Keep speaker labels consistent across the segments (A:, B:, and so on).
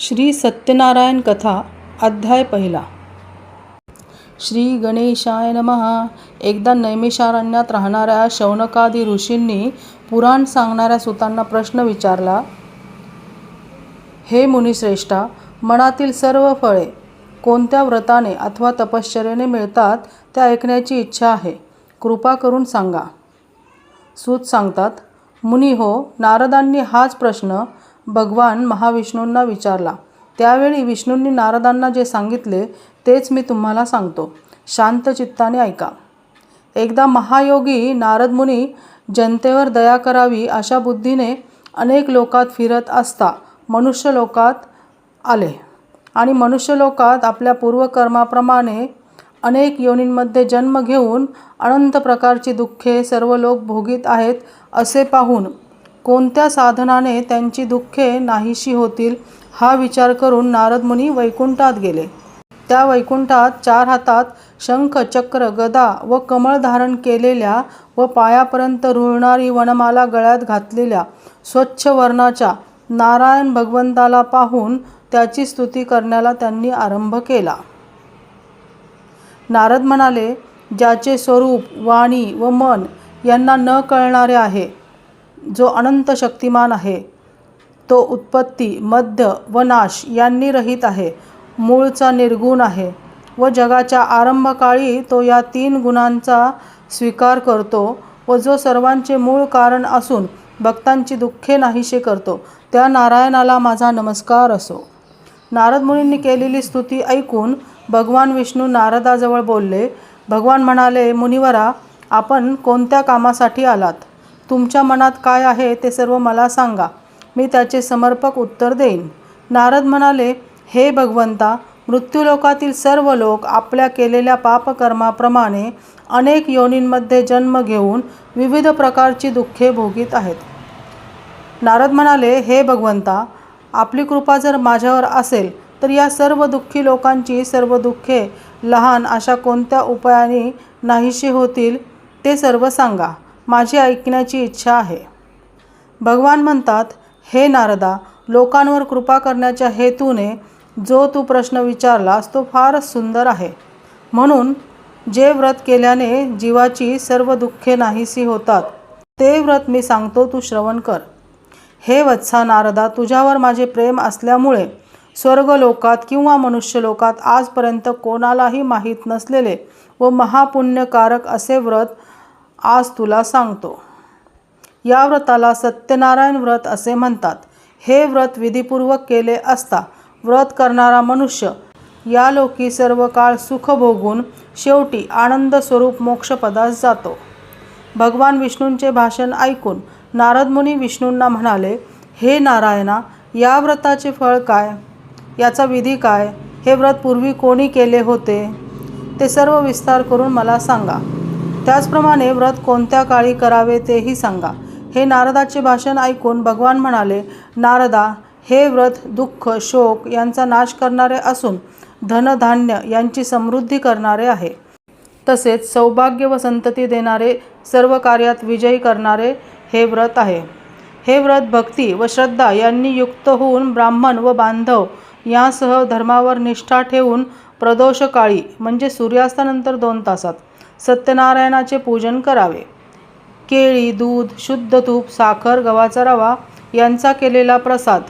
A: श्री सत्यनारायण कथा अध्याय पहिला. श्री गणेशाय नमहा एकदा नैमिषारण्यात राहणाऱ्या शौनकादी ऋषींनी पुराण सांगणाऱ्या सुतांना प्रश्न विचारला हे मुनिश्रेष्ठा मनातील सर्व फळे कोणत्या व्रताने अथवा तपश्चर्याने मिळतात ते ऐकण्याची इच्छा आहे कृपा करून सांगा. सूत सांगतात मुनी हो नारदांनी हाच प्रश्न भगवान महाविष्णूंना विचारला. त्यावेळी विष्णूंनी नारदांना जे सांगितले तेच मी तुम्हाला सांगतो. शांत चित्ताने ऐका. एकदा महायोगी नारद मुनी जनतेवर दया करावी अशा बुद्धीने अनेक लोकात फिरत असता मनुष्य लोकात आले. आणि मनुष्य लोकात आपल्या पूर्वकर्माप्रमाणे अनेक योनींमध्ये जन्म घेऊन अनंत प्रकारची दुःखे सर्व लोक भोगीत आहेत असे पाहून कोणत्या साधनाने त्यांची दुःखे नाहीशी होतील हा विचार करून नारद मुनी वैकुंठात गेले. त्या वैकुंठात चार हातात शंख चक्र गदा व कमळ धारण केलेल्या व पायापर्यंत रुळणारी वनमाला गळ्यात घातलेल्या स्वच्छ वर्णाच्या नारायण भगवंताला पाहून त्याची स्तुती करण्याला त्यांनी आरंभ केला. नारद म्हणाले ज्याचे स्वरूप वाणी व मन यांना न कळणारे आहे जो अनंत शक्तिमान आहे तो उत्पत्ती मध्य व नाश यांनी रहित आहे. मूळचा निर्गुण आहे व जगाच्या आरंभकाळी तो या तीन गुणांचा स्वीकार करतो व जो सर्वांचे मूळ कारण असून भक्तांची दुःखे नाहीशे करतो त्या नारायणाला माझा नमस्कार असो. नारद मुनींनी केलेली स्तुती ऐकून भगवान विष्णू नारदाजवळ बोलले भगवान म्हणाले मुनिवरा आपण कोणत्या कामासाठी आलात? तुमच्या मनात काय आहे ते सर्व मला सांगा. मी त्याचे समर्पक उत्तर देईन. नारद म्हणाले हे भगवंता मृत्यूलोकातील सर्व लोक आपल्या केलेल्या पापकर्माप्रमाणे अनेक योनींमध्ये जन्म घेऊन विविध प्रकारची दुःखे भोगीत आहेत. नारद म्हणाले हे भगवंता आपली कृपा जर माझ्यावर असेल तर या सर्व दुःखी लोकांची सर्व दुःखे लहान अशा कोणत्या उपायाने नाहीशी होतील ते सर्व सांगा. माझी ऐकण्याची इच्छा आहे. भगवान म्हणतात हे नारदा लोकांवर कृपा करण्याच्या हेतूने जो तू प्रश्न विचारलास तो फारच सुंदर आहे. म्हणून जे व्रत केल्याने जीवाची सर्व दुःखे नाहीसी होतात ते व्रत मी सांगतो तू श्रवण कर. हे वत्सा नारदा तुझ्यावर माझे प्रेम असल्यामुळे स्वर्गलोकात किंवा मनुष्यलोकात आजपर्यंत कोणालाही माहीत नसलेले व महापुण्यकारक असे व्रत आज तुला सांगतो. या व्रताला सत्यनारायण व्रत असे म्हणतात. हे व्रत विधीपूर्वक केले असता व्रत करणारा मनुष्य या लोकी सर्व काळ सुख भोगून शेवटी आनंद स्वरूप मोक्षपदास जातो. भगवान विष्णूंचे भाषण ऐकून नारद मुनी विष्णूंना म्हणाले हे नारायणा या व्रताचे फळ काय? याचा विधी काय? हे व्रत पूर्वी कोणी केले होते? ते सर्व विस्तार करून मला सांगा. त्याचप्रमाणे व्रत कोणत्या काळी करावे तेही सांगा. हे नारदाचे भाषण ऐकून भगवान म्हणाले नारदा हे व्रत दुःख शोक यांचा नाश करणारे असून धनधान्य यांची समृद्धी करणारे आहे. तसेच सौभाग्य व संतती देणारे सर्व कार्यात विजयी करणारे हे व्रत आहे. हे व्रत भक्ती व श्रद्धा यांनी युक्त होऊन ब्राह्मण व बांधव यासह धर्मावर निष्ठा ठेवून प्रदोषकाळी म्हणजे सूर्यास्तानंतर दोन तासात सत्यनारायणाचे पूजन करावे. केळी दूध शुद्ध तूप साखर गव्हाचा रवा यांचा केलेला प्रसाद.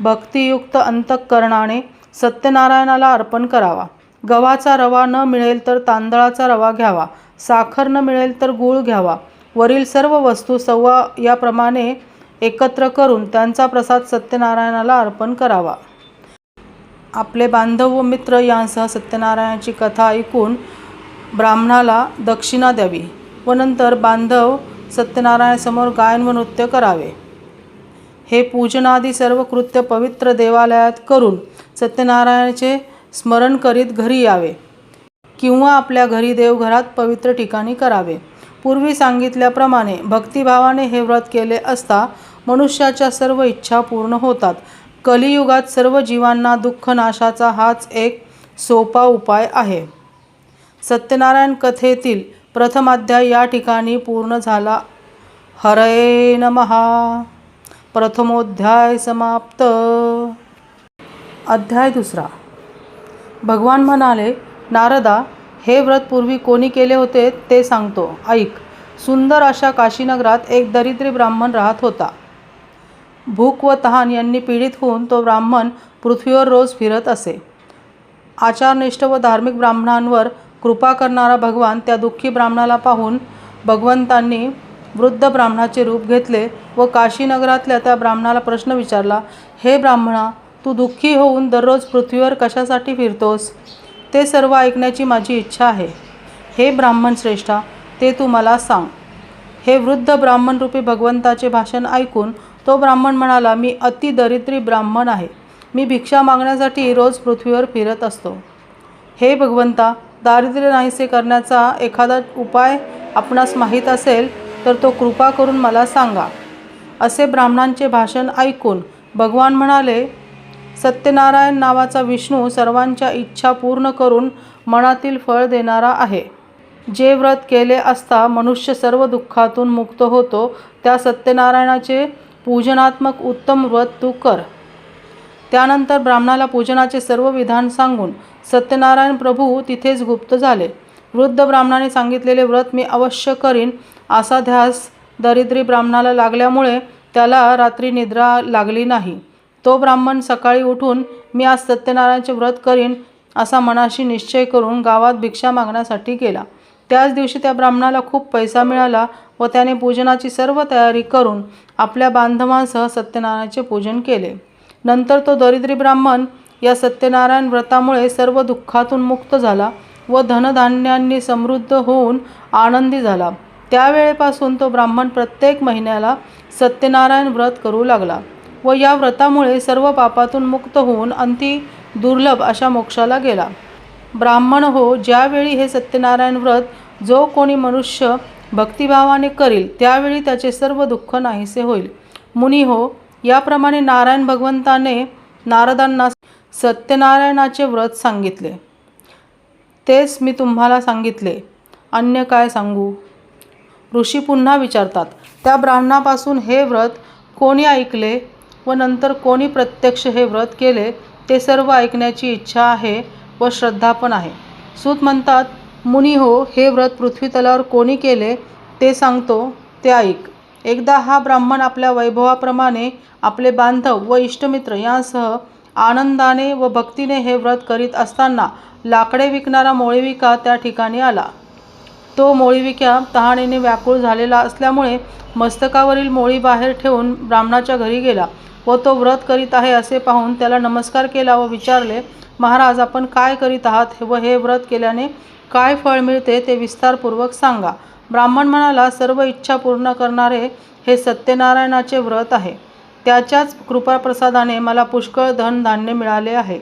A: भक्तियुक्त अंतःकरणाने सत्यनारायणाला अर्पण करावा. गव्हाचा रवा न मिळेल तर तांदळाचा रवा घ्यावा. साखर न मिळेल तर गूळ घ्यावा. वरील सर्व वस्तू सव्वा याप्रमाणे एकत्र करून त्यांचा प्रसाद सत्यनारायणाला अर्पण करावा. आपले बांधव व मित्र यांसह सत्यनारायणाची कथा ऐकून ब्राह्मणाला दक्षिणा द्यावी व नंतर बांधव सत्यनारायणासमोर गायन व नृत्य करावे. हे पूजनादी सर्व कृत्य पवित्र देवालयात करून सत्यनारायणाचे स्मरण करीत घरी यावे किंवा आपल्या घरी देवघरात पवित्र ठिकाणी करावे. पूर्वी सांगितल्याप्रमाणे भक्तिभावाने हे व्रत केले असता मनुष्याच्या सर्व इच्छा पूर्ण होतात. कलियुगात सर्व जीवांना दुःखनाशाचा हाच एक सोपा उपाय आहे. सत्यनारायण कथेतील प्रथम अध्याय या ठिकाणी पूर्ण झाला. हरये नमहा प्रथमोध्याय समाप्त. अध्याय दुसरा. भगवान म्हणाले नारदा हे व्रत पूर्वी कोणी केले होते ते सांगतो. ऐक सुंदर अशा काशीनगरात एक दरिद्री ब्राह्मण राहत होता. भूक व तहान यांनी पीडित होऊन तो ब्राह्मण पृथ्वीवर रोज फिरत असे. आचारनिष्ठ व धार्मिक ब्राह्मणांवर कृपा करणारा भगवान त्या दुःखी ब्राह्मणाला पाहून भगवंतांनी वृद्ध ब्राह्मणाचे रूप घेतले व काशीनगरातल्या त्या ब्राह्मणाला प्रश्न विचारला हे ब्राह्मणा तू दुःखी होऊन दररोज पृथ्वीवर कशासाठी फिरतोस? ते सर्व ऐकण्याची माझी इच्छा आहे. हे ब्राह्मण श्रेष्ठा ते तू मला सांग. हे वृद्ध ब्राह्मणरूपी भगवंताचे भाषण ऐकून तो ब्राह्मण म्हणाला मी अति दरिद्री ब्राह्मण आहे. मी भिक्षा मागण्यासाठी रोज पृथ्वीवर फिरत असतो. हे भगवंता दारिद्र्य नाहीसे करण्याचा एखादा उपाय आपणास माहीत असेल तर तो कृपा करून मला सांगा. असे ब्राह्मणांचे भाषण ऐकून भगवान म्हणाले सत्यनारायण नावाचा विष्णू सर्वांच्या इच्छा पूर्ण करून मनातील फळ देणारा आहे. जे व्रत केले असता मनुष्य सर्व दुःखातून मुक्त होतो त्या सत्यनारायणाचे पूजनात्मक उत्तम व्रत तू कर. त्यानंतर ब्राह्मणाला पूजनाचे सर्व विधान सांगून सत्यनारायण प्रभू तिथेच गुप्त झाले. वृद्ध ब्राह्मणाने सांगितलेले व्रत मी अवश्य करीन. असा ध्यास दरिद्री ब्राह्मणाला लागल्यामुळे त्याला रात्री निद्रा लागली नाही. तो ब्राह्मण सकाळी उठून मी आज सत्यनारायणचे व्रत करीन असा मनाशी निश्चय करून गावात भिक्षा मागण्यासाठी गेला. त्याच दिवशी त्या ब्राह्मणाला खूप पैसा मिळाला व त्याने पूजनाची सर्व तयारी करून आपल्या बांधवांसह सत्यनारायणाचे पूजन केले. नंतर तो दरिद्री ब्राह्मण या सत्यनारायण व्रतामुळे सर्व दुःखातून मुक्त झाला व धनधान्यांनी समृद्ध होऊन आनंदी झाला. त्यावेळेपासून तो ब्राह्मण प्रत्येक महिन्याला सत्यनारायण व्रत करू लागला व या व्रतामुळे सर्व पापातून मुक्त होऊन अंती दुर्लभ अशा मोक्षाला गेला. ब्राह्मण हो ज्यावेळी हे सत्यनारायण व्रत जो कोणी मनुष्य भक्तिभावाने करील त्यावेळी त्याचे सर्व दुःख नाहीसे होईल. मुनी हो याप्रमाणे नारायण भगवंताने नारदांना सत्यनारायणाचे व्रत सांगितले. तेच मी तुम्हाला सांगितले. अन्य काय सांगू? ऋषी पुन्हा विचारतात त्या ब्राह्मणापासून हे व्रत कोणी ऐकले व नंतर कोणी प्रत्यक्ष हे व्रत केले? ते सर्व ऐकण्याची इच्छा आहे व श्रद्धा पण आहे. सूत म्हणतात मुनी हो हे व्रत पृथ्वीतलावर कोणी केले? ते सांगतो ते ऐक. एकदा हा ब्राह्मण आपल्या वैभवाप्रमाणे आपले बांधव व इष्टमित्र यांसह आनंदाने व भक्तीने हे व्रत करीत असताना लाकडे विकणारा मोळीविका त्या ठिकाणी आला. तो मोळीविक्या तहाणीने व्याकुळ झालेला असल्यामुळे मस्तकावरील मोळी बाहेर ठेवून ब्राह्मणाच्या घरी गेला व तो व्रत करीत आहे असे पाहून त्याला नमस्कार केला व विचारले महाराज आपण काय करीत आहात व हे व्रत केल्याने काय फळ मिळते ते विस्तारपूर्वक सांगा. ब्राह्मण म्हणाला सर्व इच्छा पूर्ण करणारे हे सत्यनारायणाचे व्रत आहे. त्याच्याच कृपाप्रसादाने मला पुष्कळ धनधान्य मिळाले आहे.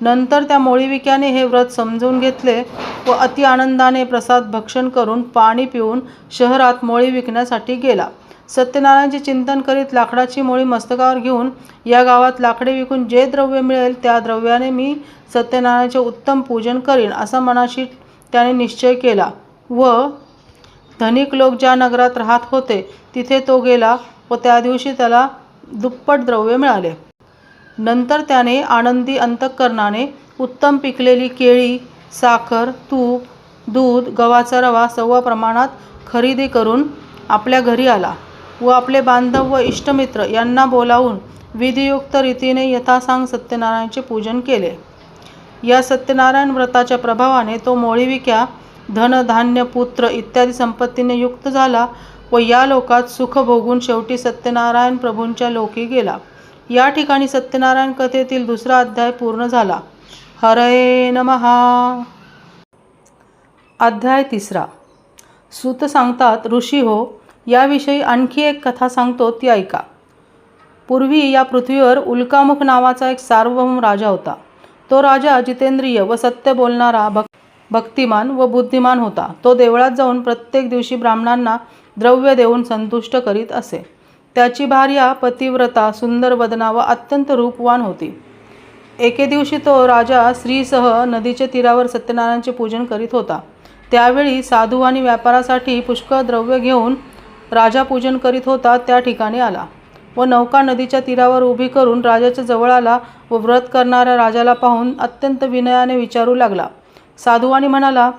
A: नंतर त्या मोळीविक्याने हे व्रत समजून घेतले व अति आनंदाने प्रसाद भक्षण करून पाणी पिऊन शहरात मोळी विकण्यासाठी गेला. सत्यनारायणचे चिंतन करीत लाकडाची मोळी मस्तकावर घेऊन या गावात लाकडे विकून जे द्रव्य मिळेल त्या द्रव्याने मी सत्यनारायणाचे उत्तम पूजन करीन असा मनाशी त्याने निश्चय केला व धनिक लोक ज्या नगरात राहत होते तिथे तो गेला व त्या दिवशी त्याला दुप्पट द्रव्य मिळाले. नंतर त्याने आनंदी अंतःकरणाने उत्तम पिकलेली केळी साखर तूप दूध गव्हाचा रवा सव्वा प्रमाणात खरेदी करून आपल्या घरी आला व आपले बांधव व इष्टमित्र यांना बोलावून विधियुक्त रीतीने यथासांग सत्यनारायणचे पूजन केले. या सत्यनारायण व्रताच्या प्रभावाने तो मोळीविक्या धन धान्य पुत्र इत्यादी संपत्तीने युक्त झाला व या लोकात सुख भोगून शेवटी सत्यनारायण प्रभूंच्या लोकी गेला. या ठिकाणी सत्यनारायण कथेतील दुसरा अध्याय पूर्ण झाला. हरे नमहा अध्याय तिसरा. सूत सांगतात ऋषी हो याविषयी आणखी एक कथा सांगतो ती ऐका. पूर्वी या पृथ्वीवर उल्कामुख नावाचा एक सार्वभौम राजा होता. तो राजा जितेंद्रिय व सत्य बोलणारा भक्त भक्तिमान व बुद्धिमान होता. तो देवळात जाऊन प्रत्येक दिवशी ब्राह्मणांना द्रव्य देऊन संतुष्ट करीत असे. त्याची भार्या पतिव्रता सुंदर वदना व अत्यंत रूपवान होती. एके दिवशी तो राजा स्त्रीसह नदीच्या तीरावर सत्यनारायणचे पूजन करीत होता. त्यावेळी साधू आणि व्यापारासाठी पुष्कळ द्रव्य घेऊन राजा पूजन करीत होता त्या ठिकाणी आला व नौका नदीच्या तीरावर उभी करून राजाच्या जवळ आला व व्रत करणाऱ्या राजाला पाहून अत्यंत विनयाने विचारू लागला. साधुवाणी म्हणाला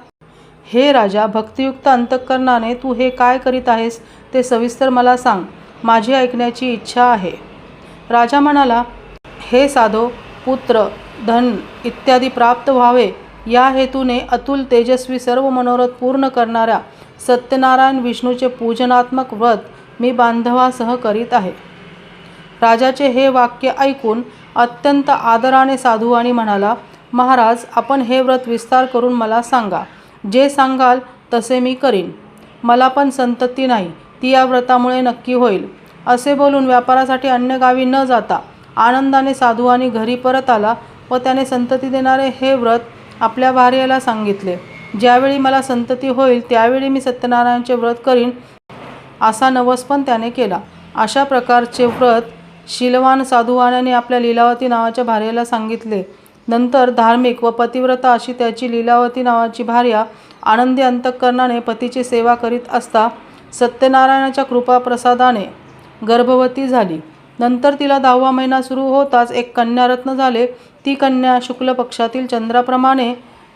A: हे राजा भक्तियुक्त अंतःकरणाने तू हे काय करीत आहेस ते सविस्तर मला सांग. माझी ऐकण्याची इच्छा आहे. राजा म्हणाला हे साधो पुत्र धन इत्यादी प्राप्त व्हावे. या हेतूने अतुल तेजस्वी सर्व मनोरथ पूर्ण करणाऱ्या सत्यनारायण विष्णूचे पूजनात्मक व्रत मी बांधवासह करीत आहे. राजाचे हे वाक्य ऐकून अत्यंत आदराने साधुवाणी म्हणाला महाराज आपण हे व्रत विस्तार करून मला सांगा. जे सांगाल तसे मी करीन. मला पण संतती नाही ती या व्रतामुळे नक्की होईल. असे बोलून व्यापारासाठी अन्य गावी न जाता आनंदाने साधुवानी घरी परत आला व त्याने संतती देणारे हे व्रत आपल्या भार्याला सांगितले. ज्यावेळी मला संतती होईल त्यावेळी मी सत्यनारायणचे व्रत करीन असा नवस पण त्याने केला. अशा प्रकारचे व्रत शिलवान साधुवाण्याने आपल्या लीलावती नावाच्या भार्याला सांगितले. नंतर धार्मिक व पतिव्रता अशी त्याची लीलावती नावाची भार्या आनंदी अंतःकरणाने पतीची सेवा करीत असता सत्यनारायणाच्या कृपाप्रसादाने गर्भवती झाली. नंतर तिला दहावा महिना सुरू होताच एक कन्यारत्न झाले. ती कन्या शुक्ल पक्षातील चंद्राप्रमाणे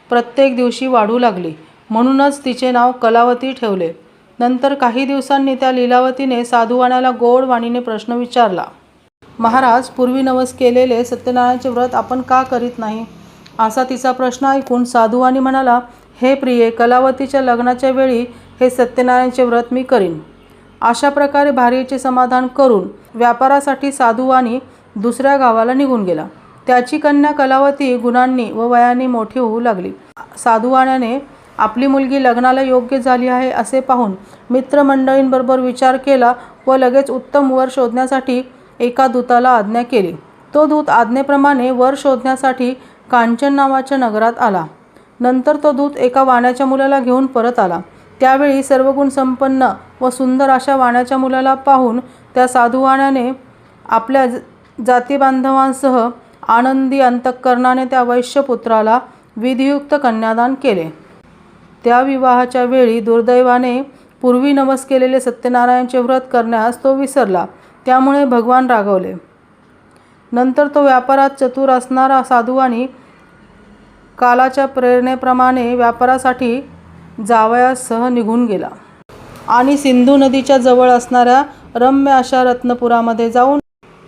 A: प्रत्येक दिवशी वाढू लागली. म्हणूनच तिचे नाव कलावती ठेवले. नंतर काही दिवसांनी त्या लीलावतीने साधुवाण्याला गोड वाणीने प्रश्न विचारला. महाराज पूर्वी नवस केलेले सत्यनारायणचे व्रत आपण का करीत नाही? असा तिचा प्रश्न ऐकून साधुवाणी म्हणाला हे प्रिये कलावतीच्या लग्नाच्या वेळी हे सत्यनारायणचे व्रत मी करीन. अशा प्रकारे भार्येचे समाधान करून व्यापारासाठी साधुवाणी दुसऱ्या गावाला निघून गेला. त्याची कन्या कलावती गुणांनी व वयाने मोठी होऊ लागली. साधुवाण्याने आपली मुलगी लग्नाला योग्य झाली आहे असे पाहून मित्रमंडळींबरोबर विचार केला व लगेच उत्तम वर शोधण्यासाठी एका दूताला आज्ञा केली. तो दूत आज्ञेप्रमाणे वर शोधण्यासाठी कांचन नावाच्या नगरात आला. नंतर तो दूत एका वाण्याच्या मुलाला घेऊन परत आला. त्यावेळी सर्वगुण संपन्न व सुंदर अशा वाण्याच्या मुलाला पाहून त्या साधुवाण्याने आपल्या ज- जातीबांधवांसह आनंदी अंतःकरणाने त्या वैश्यपुत्राला विधियुक्त कन्यादान केले. त्या विवाहाच्या वेळी दुर्दैवाने पूर्वी नवस केलेले सत्यनारायणचे व्रत करण्यास तो विसरला. त्यामुळे भगवान रागवले. नंतर तो व्यापारात चतुर असणारा साधुवानी कालाच्या प्रेरणेप्रमाणे व्यापारासाठी जावयासह निघून गेला. आणि सिंधू नदीच्या जवळ असणाऱ्या रम्य अशा रत्नपुरामध्ये जाऊन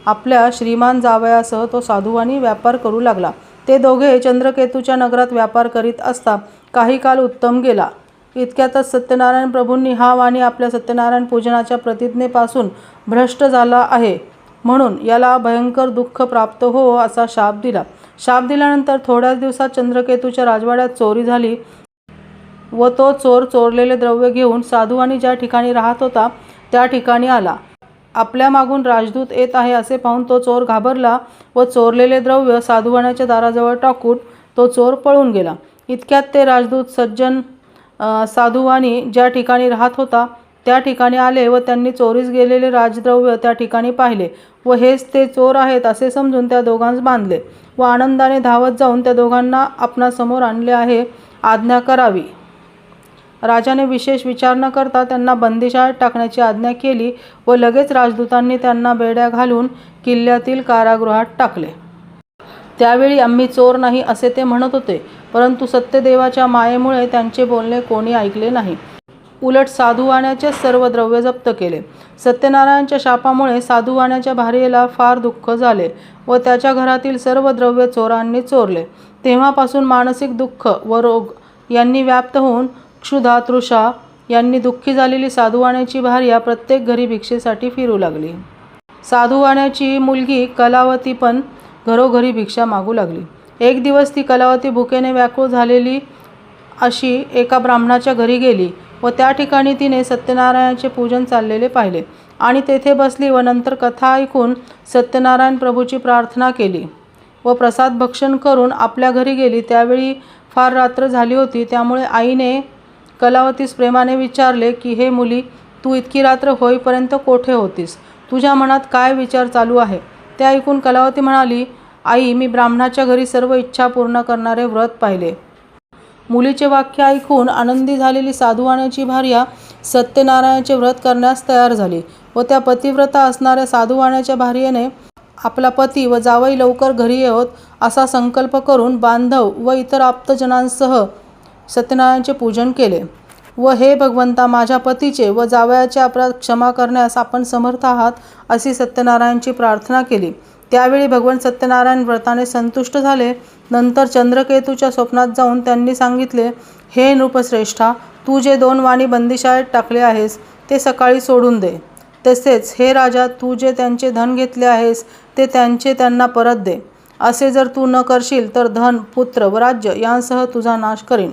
A: आपल्या श्रीमान जावयासह तो साधुवानी व्यापार करू लागला. ते दोघे चंद्रकेतूच्या नगरात व्यापार करीत असता काही काल उत्तम गेला. इतक्यातच सत्यनारायण प्रभूंनी हा वाणी आपल्या सत्यनारायण पूजनाच्या प्रतिज्ञेपासून भ्रष्ट झाला आहे. म्हणून याला भयंकर दुःख प्राप्त हो असा शाप दिला. शाप दिल्यानंतर थोड्याच दिवसात चंद्रकेतूच्या राजवाड्यात चोरी झाली व तो चोर चोरलेले द्रव्य घेऊन साधुवानी ज्या ठिकाणी राहत होता त्या ठिकाणी आला. आपल्या मागून राजदूत येत आहे असे पाहून तो चोर घाबरला व चोरलेले द्रव्य साधुवाण्याच्या दाराजवळ टाकून तो चोर पळून गेला. इतक्यात ते राजदूत सज्जन साधुवानी ज्या ठिकाणी राहत होता त्या ठिकाणी आले व त्यांनी चोरीस गेलेले राजद्रव्य त्या ठिकाणी पाहिले व हेच ते चोर आहेत असे समजून त्या दोघांस बांधले व आनंदाने धावत जाऊन त्या दोघांना आपणासमोर आणले आहे आज्ञा करावी. राजाने विशेष विचार न करता त्यांना बंदिशाळेत टाकण्याची आज्ञा केली व लगेच राजदूतांनी त्यांना बेड्या घालून किल्ल्यातील कारागृहात टाकले. त्यावेळी आम्ही चोर नाही असे ते म्हणत होते परंतु सत्यदेवाच्या मायेमुळे त्यांचे बोलणे कोणी ऐकले नाही. उलट साधुवाण्याचे सर्व द्रव्य जप्त केले. सत्यनारायणच्या शापामुळे साधुवाण्याच्या भार्येला फार दुःख झाले व त्याच्या घरातील सर्व द्रव्य चोरांनी चोरले. तेव्हापासून मानसिक दुःख व रोग यांनी व्याप्त होऊन क्षुधा तृषा यांनी दुःखी झालेली साधुवाण्याची भार्या प्रत्येक घरी भिक्षेसाठी फिरू लागली. साधुवाण्याची मुलगी कलावती पण घरोघरी भिक्षा मागू लागली. एक दिवस ती कलावती भुकेने व्याकुळ झालेली अशी एका ब्राह्मणाच्या घरी गेली व त्या ठिकाणी तिने सत्यनारायणाचे पूजन चाललेले पाहिले आणि तेथे बसली व नंतर कथा ऐकून सत्यनारायण प्रभूची प्रार्थना केली व प्रसाद भक्षण करून आपल्या घरी गेली. त्यावेळी फार रात्र झाली होती त्यामुळे आईने कलावतीस प्रेमाने विचारले की हे मुली तू इतकी रात्र होईपर्यंत कोठे होतीस? तुझ्या मनात काय विचार चालू आहे? ते ऐकून कलावती म्हणाली आई मी ब्राह्मणाच्या घरी सर्व इच्छा पूर्ण करणारे व्रत पाहिले. मुलीचे वाक्य ऐकून आनंदी झालेली साधुवाण्याची भार्या सत्यनारायणाचे व्रत करण्यास तयार झाली व त्या पतिव्रता असणाऱ्या साधुवाण्याच्या भार्येने आपला पती व जावई लवकर घरी येवत असा संकल्प करून बांधव व इतर आप्तजनांसह सत्यनारायणचे पूजन केले. व हे भगवंता माझ्या पतीचे व जावयाचे अपराध क्षमा करण्यास आपण समर्थ आहात अशी सत्यनारायणची प्रार्थना केली. त्यावेळी भगवान सत्यनारायण व्रताने संतुष्ट झाले. नंतर चंद्रकेतूच्या स्वप्नात जाऊन त्यांनी सांगितले हे नृपश्रेष्ठा तू जे दोन वाणी बंदिशाळेत टाकले आहेस ते सकाळी सोडून दे. तसेच हे राजा तू जे त्यांचे धन घेतले आहेस ते त्यांचे त्यांना परत दे. असे जर तू न करशील तर धन पुत्र व राज्य यांसह तुझा नाश करीन.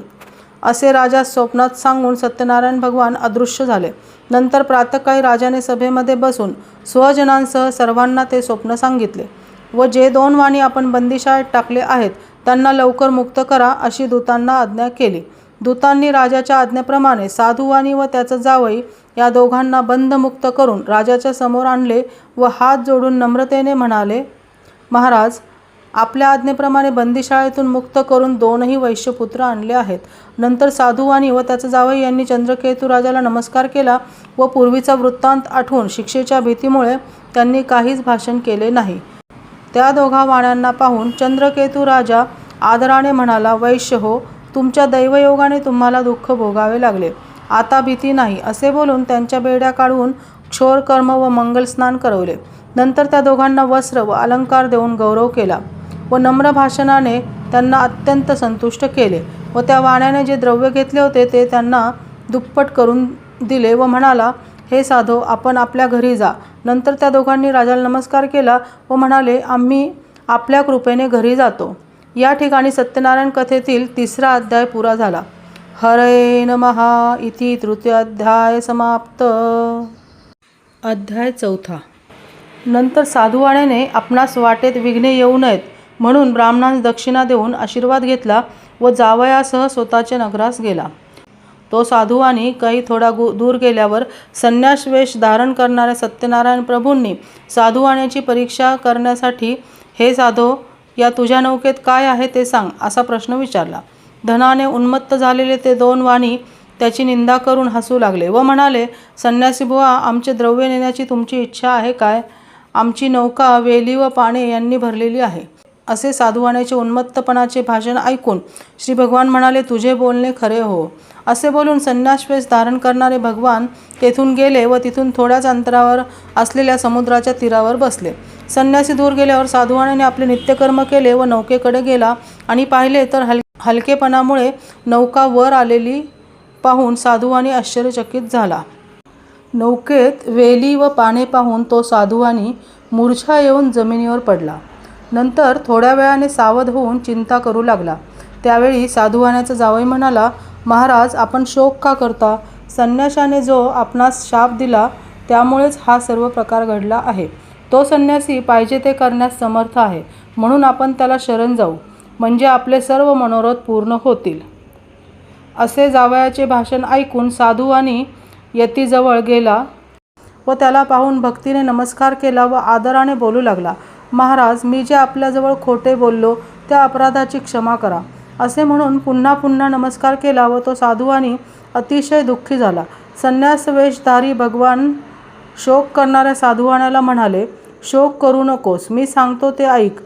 A: असे राजा स्वप्नात सांगून सत्यनारायण भगवान अदृश्य झाले. नंतर प्रातकाळी राजाने सभेमध्ये बसून स्वजनांसह सर्वांना ते स्वप्न सांगितले. व जे दोन वाणी आपण बंदिशाळेत टाकले आहेत त्यांना लवकर मुक्त करा अशी दूतांना आज्ञा केली. दूतांनी राजाच्या आज्ञेप्रमाणे साधुवाणी व त्याचा जावई या दोघांना बंधमुक्त करून राजाच्या समोर आणले व हात जोडून नम्रतेने म्हणाले महाराज आपल्या आज्ञेप्रमाणे बंदीशाळेतून मुक्त करून दोनही वैश्यपुत्र आणले आहेत. नंतर साधुवाणी व त्याचा जावई यांनी चंद्रकेतू राजाला नमस्कार केला व पूर्वीचा वृत्तांत आठवून शिक्षेच्या भीतीमुळे त्यांनी काहीच भाषण केले नाही. त्या दोघा वाण्यांना पाहून चंद्रकेतू राजा आदराने म्हणाला वैश्य हो तुमच्या दैवयोगाने तुम्हाला दुःख भोगावे लागले. आता भीती नाही असे बोलून त्यांच्या बेड्या काढून क्षोरकर्म व मंगलस्नान करवले. नंतर त्या दोघांना वस्त्र व अलंकार देऊन गौरव केला. व नम्र भाषणाने त्यांना अत्यंत संतुष्ट केले व त्या वाण्याने जे द्रव्य घेतले होते ते त्यांना दुप्पट करून दिले व म्हणाला हे साधो आपण आपल्या घरी जा. नंतर त्या दोघांनी राजाला नमस्कार केला व म्हणाले आम्ही आपल्या कृपेने घरी जातो. या ठिकाणी सत्यनारायण कथेतील तिसरा अध्याय पुरा झाला. हरे नमहा इति तृतीय अध्याय समाप्त. अध्याय चौथा. नंतर साधुवाण्याने आपणास वाटेत विघ्ने येऊ नयेत. म्हणून ब्राह्मणांस दक्षिणा देऊन आशीर्वाद घेतला व जावयासह स्वतःच्या नगरास गेला. तो साधुवानी काही थोडा गु दूर गेल्यावर संन्यास वेश धारण करणाऱ्या सत्यनारायण प्रभूंनी साधुवाण्याची परीक्षा करण्यासाठी हे साधो या तुझ्या नौकेत काय आहे ते सांग असा प्रश्न विचारला. धनाने उन्मत्त झालेले ते दोन वाणी त्याची निंदा करून हसू लागले व म्हणाले संन्यासी बुवा आमचे द्रव्य नेण्याची तुमची इच्छा आहे काय? आमची नौका वेली व पाने यांनी भरलेली आहे. असे साधुवाण्याचे उन्मत्तपणाचे भाषण ऐकून श्री भगवान म्हणाले तुझे बोलणे खरे हो. असे बोलून संन्यासवेश धारण करणारे भगवान तेथून गेले व तिथून थोड्याच अंतरावर असलेल्या समुद्राच्या तीरावर बसले. संन्यासी दूर गेल्यावर साधुवाण्याने आपले नित्यकर्म केले व नौकेकडे गेला आणि पाहिले तर हल हलकेपणामुळे नौका वर आलेली पाहून साधुवाणी आश्चर्यचकित झाला. नौकेत वेली व पाने पाहून तो साधुवानी मूर्छा येऊन जमिनीवर पडला. नंतर थोड्या वेळाने सावध होऊन चिंता करू लागला. त्यावेळी साधुवाण्याचा जावई म्हणाला महाराज आपण शोक का करता? संन्याशाने जो आपणास शाप दिला त्यामुळेच हा सर्व प्रकार घडला आहे. तो संन्यासी पाहिजे ते करण्यास समर्थ आहे. म्हणून आपण त्याला शरण जाऊ. म्हणजे आपले सर्व मनोरथ पूर्ण होतील. असे जावयाचे भाषण ऐकून साधुवाणी यतीजवळ गेला व त्याला पाहून भक्तीने नमस्कार केला व आदराने बोलू लागला. महाराज मी जे आपल्याजवळ खोटे बोललो त्या अपराधाची क्षमा करा. असे म्हणून पुन्हा पुन्हा नमस्कार केला व तो साधुवानी अतिशय दुःखी झाला. संन्यासवेशधारी भगवान शोक करणाऱ्या साधुवाण्याला म्हणाले शोक करू नकोस. मी सांगतो ते ऐक.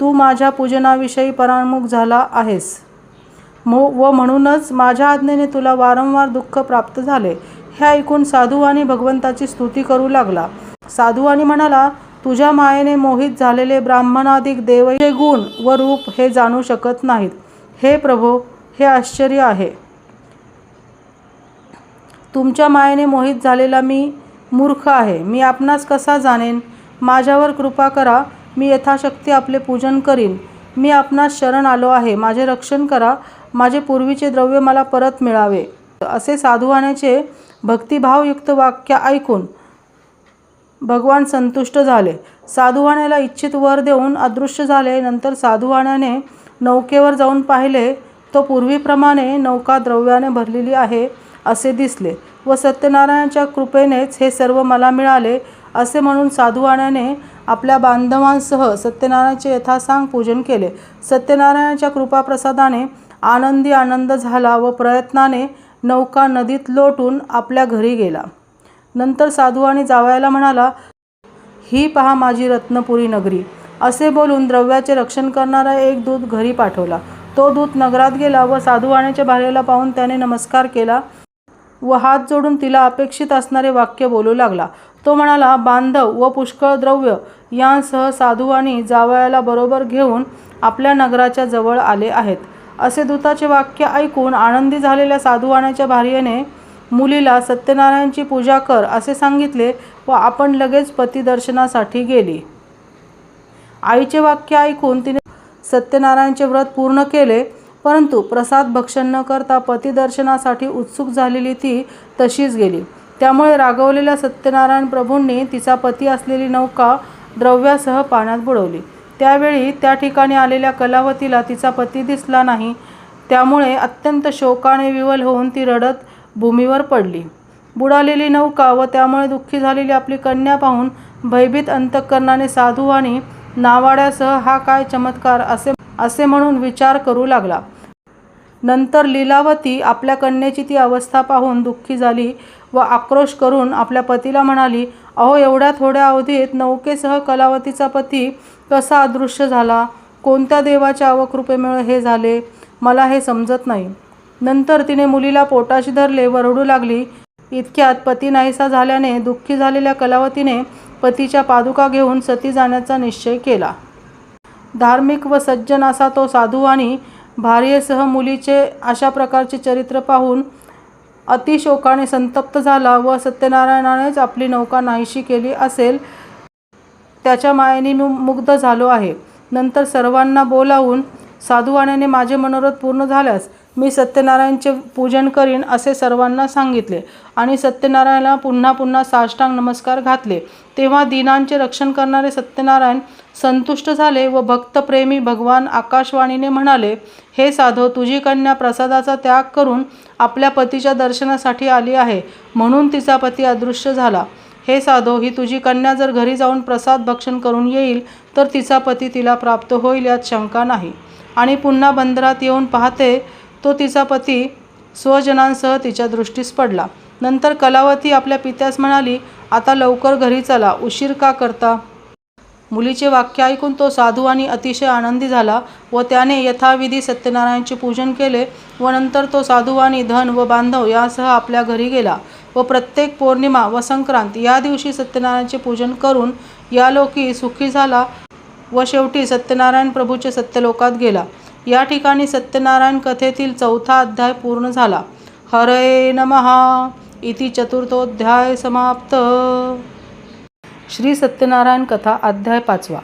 A: तू माझ्या पूजनाविषयी परामुख झाला आहेस. मो व म्हणूनच माझ्या आज्ञेने तुला वारंवार दुःख प्राप्त झाले. हे ऐकून साधू आणि भगवंताची स्तुती करू लागला. साधुवानी म्हणाला तुझ्या मायेने मोहित झालेले ब्राह्मणाधिक देवचे गुण व रूप हे जाणू शकत नाहीत. हे प्रभो हे आश्चर्य आहे. तुमच्या मायेने मोहित झालेला मी मूर्ख आहे. मी आपणास कसा जाणेन? माझ्यावर कृपा करा. मी यथाशक्ती आपले पूजन करीन. मी आपणास शरण आलो आहे. माझे रक्षण करा. माझे पूर्वीचे द्रव्य मला परत मिळावे. असे साधुवाण्याचे भक्तिभावयुक्त वाक्य ऐकून भगवान संतुष्ट झाले. साधुवाण्याला इच्छित वर देऊन अदृश्य झाले. नंतर साधुवाण्याने नौकेवर जाऊन पाहिले. तो पूर्वीप्रमाणे नौका द्रव्याने भरलेली आहे असे दिसले. व सत्यनारायणाच्या कृपेनेच हे सर्व मला मिळाले असे म्हणून साधुवाण्याने आपल्या बांधवांसह सत्यनारायणाचे यथासांग पूजन केले. सत्यनारायणाच्या कृपाप्रसादाने आनंदी आनंद झाला व प्रयत्नाने नौका नदीत लोटून आपल्या घरी गेला. नंतर साधू आणि जावयाला म्हणाला ही पहा माझी रत्नपुरी नगरी. असे बोलून द्रव्याचे रक्षण करणारा एक दूत घरी पाठवला. तो दूत नगरात गेला व साधूवाण्याच्या भार्येला पाहून त्याने नमस्कार केला व हात जोडून तिला अपेक्षित असणारे वाक्य बोलू लागला. तो म्हणाला बांधव व पुष्कळ द्रव्य यांसह साधुवाणी जावयाला बरोबर घेऊन आपल्या नगराच्या जवळ आले आहेत. असे दूताचे वाक्य ऐकून आनंदी झालेल्या साधुवाण्याच्या भार्येने मुलीला सत्यनारायणची पूजा कर असे सांगितले व आपण लगेच पतिदर्शनासाठी गेली. आईचे वाक्य ऐकून तिने सत्यनारायणचे व्रत पूर्ण केले परंतु प्रसाद भक्षण न करता पतिदर्शनासाठी उत्सुक झालेली ती तशीच गेली. त्यामुळे रागवलेल्या सत्यनारायण प्रभूंनी तिचा पती असलेली नौका द्रव्यासह पाण्यात बुडवली. त्यावेळी त्या ठिकाणी आलेल्या कलावतीला तिचा पती दिसला नाही. त्यामुळे अत्यंत शोकाने विवल होऊन ती रडत भूमीवर पडली. बुडालेली नौका व त्यामुळे दुःखी झालेली आपली कन्या पाहून भयभीत अंतःकरणाने साधू आणि नावाड्यासह हा काय चमत्कार असे असे म्हणून विचार करू लागला. नंतर लीलावती आपल्या कन्येची ती अवस्था पाहून दुःखी झाली व आक्रोश करून आपल्या पतीला म्हणाली अहो एवढ्या थोड्या अवधीत नौकेसह कलावतीचा पती कसा अदृश्य झाला? कोणत्या देवाच्या अवकृपेमुळे हे झाले? मला हे समजत नाही. नंतर तिने मुलीला पोटाशी धरले व रडू लागली. इतक्यात पती नाहीसा झाल्याने दुःखी झालेल्या कलावतीने पतीच्या पादुका घेऊन सती जाण्याचा निश्चय केला. धार्मिक व सज्जन असा तो साधू आणि भार्येसह मुलीचे अशा प्रकारचे चरित्र पाहून अतिशोकाने संतप्त झाला व सत्यनारायणानेच आपली नौका नाहीशी केली असेल त्याच्या मायेने मी मुग्ध झालो आहे. नंतर सर्वांना बोलावून साधुवाण्याने माझे मनोरथ पूर्ण झाल्यास मी सत्यनारायणचे पूजन करीन असे सर्वांना सांगितले. आणि सत्यनारायणाला पुन्हा पुन्हा साष्टांग नमस्कार घातले. तेव्हा दिनांचे रक्षण करणारे सत्यनारायण संतुष्ट झाले व भक्तप्रेमी भगवान आकाशवाणीने म्हणाले हे साधो तुझी कन्या प्रसादाचा त्याग करून आपल्या पतीच्या दर्शनासाठी आली आहे. म्हणून तिचा पती अदृश्य झाला. हे साधो ही तुझी कन्या जर घरी जाऊन प्रसाद भक्षण करून येईल तर तिचा पती तिला प्राप्त होईल यात शंका नाही. आणि पुन्हा बंदरात येऊन पाहते तो तिचा पती स्वजनांसह तिच्या दृष्टीस पडला. नंतर कलावती आपल्या पित्यास म्हणाली आता लवकर घरी चला उशीर का करता? मुलीचे वाक्य ऐकून तो साधू आणि अतिशय आनंदी झाला व त्याने यथाविधी सत्यनारायणचे पूजन केले व नंतर तो साधू आणि धन व बांधव यासह आपल्या घरी गेला व प्रत्येक पौर्णिमा व संक्रांत या दिवशी सत्यनारायणचे पूजन करून या लोकी सुखी झाला व शेवटी सत्यनारायण प्रभूचे सत्यलोकात गेला. या ठिकाणी सत्यनारायण कथेतील चौथा अध्याय पूर्ण झाला. हरे नमहा इति चतुर्थोध्याय समाप्त. श्री सत्यनारायण कथा अध्याय पाचवा.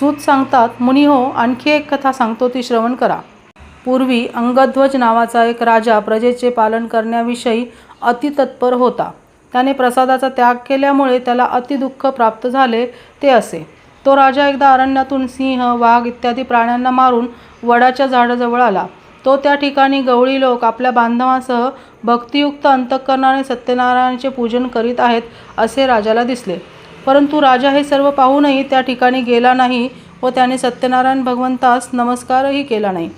A: सूत सांगतात मुनी हो आणखी एक कथा सांगतो ती श्रवण करा. पूर्वी अंगध्वज नावाचा एक राजा प्रजेचे पालन करण्याविषयी अतितत्पर होता. त्याने प्रसादाचा त्याग केल्यामुळे त्याला अतिदुःख प्राप्त झाले ते असे. तो राजा एकदा अरण्यातून सिंह वाघ इत्यादी प्राण्यांना मारून वडाच्या झाडाजवळ आला. तो त्या ठिकाणी गवळी लोक आपल्या बांधवांसह भक्तियुक्त अंतःकरणाने सत्यनारायणाचे पूजन करीत आहेत असे राजाला दिसले. परंतु राजा हे सर्व पाहूनही त्या ठिकाणी गेला नाही व त्याने सत्यनारायण भगवंतास नमस्कारही केला नाही.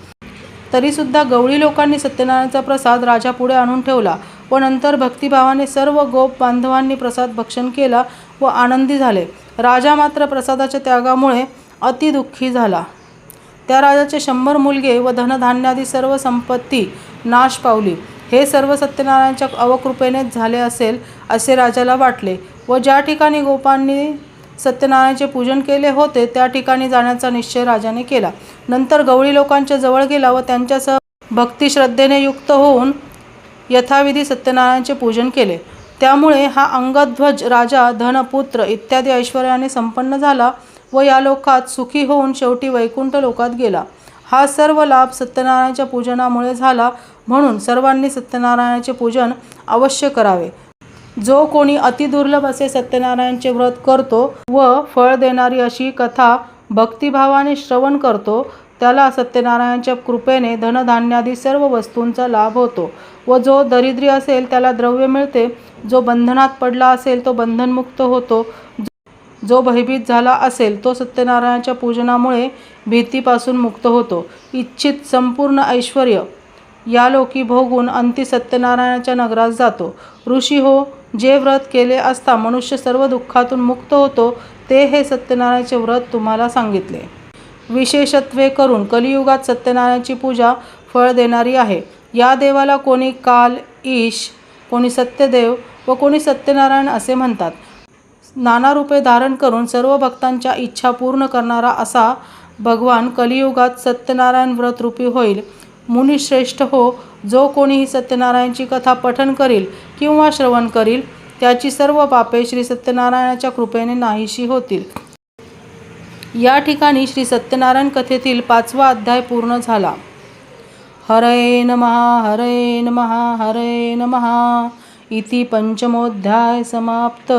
A: तरीसुद्धा गवळी लोकांनी सत्यनारायणचा प्रसाद राजापुढे आणून ठेवला व नंतर भक्तिभावाने सर्व गोप बांधवांनी प्रसाद भक्षण केला व आनंदी झाले. राजा मात्र प्रसादाच्या त्यागामुळे अतिदुःखी झाला. त्या राजाचे शंभर मुलगे व धनधान्यादी सर्व संपत्ती नाश पावली. हे सर्व सत्यनारायणच्या अवकृपेनेच झाले असेल असे राजाला वाटले व ज्या ठिकाणी गोपांनी सत्यनारायणचे पूजन केले होते त्या ठिकाणी जाण्याचा निश्चय राजाने केला. नंतर गवळी लोकांच्या जवळ गेला व त्यांच्यासह भक्तिश्रद्धेने युक्त होऊन यथाविधी सत्यनारायणचे पूजन केले. त्यामुळे हा अंगध्वज राजा धनपुत्र इत्यादी ऐश्वर्याने संपन्न झाला व या लोकात सुखी होऊन शेवटी वैकुंठ लोकात गेला. हा सर्व लाभ सत्यनारायणाच्या पूजनामुळे झाला म्हणून सर्वांनी सत्यनारायणाचे पूजन अवश्य करावे. जो कोणी अतिदुर्लभ असे सत्यनारायणचे व्रत करतो व फळ देणारी अशी कथा भक्तिभावाने श्रवण करतो त्याला सत्यनारायणाच्या कृपेने धनधान्यादी सर्व वस्तूंचा लाभ होतो व जो दरिद्री असेल त्याला द्रव्य मिळते जो बंधनात पडला असेल तो बंधनमुक्त होतो जो भयभीत झाला असेल तो सत्यनारायणाच्या पूजनामुळे भीतीपासून मुक्त होतो. इच्छित संपूर्ण ऐश्वर या लोकी भोगून अंती सत्यनारायणाच्या नगरात जातो. ऋषी हो जे व्रत केले असता मनुष्य सर्व दुःखातून मुक्त होतो ते हे सत्यनारायणाचे व्रत तुम्हाला सांगितले. विशेषत्वे करून कलियुगात सत्यनारायणाची पूजा फळ देणारी आहे. या देवाला कोणी काल ईश कोणी सत्यदेव व कोणी सत्यनारायण असे म्हणतात. नाना रूपे धारण करून सर्व भक्तांच्या इच्छा पूर्ण करणारा असा भगवान कलियुगात सत्यनारायण व्रत रूपी होईल. मुनिश्रेष्ठ हो जो कोणीही सत्यनारायणची कथा पठन करील किंवा श्रवण करील त्याची सर्व पापे श्री सत्यनारायणाच्या कृपेने नाहीशी होतील. या ठिकाणी श्री सत्यनारायण कथेतील पाचवा अध्याय पूर्ण झाला. हरे नमहा हरे नमहा हरे नमहा इति पंचमोऽध्याय समाप्त.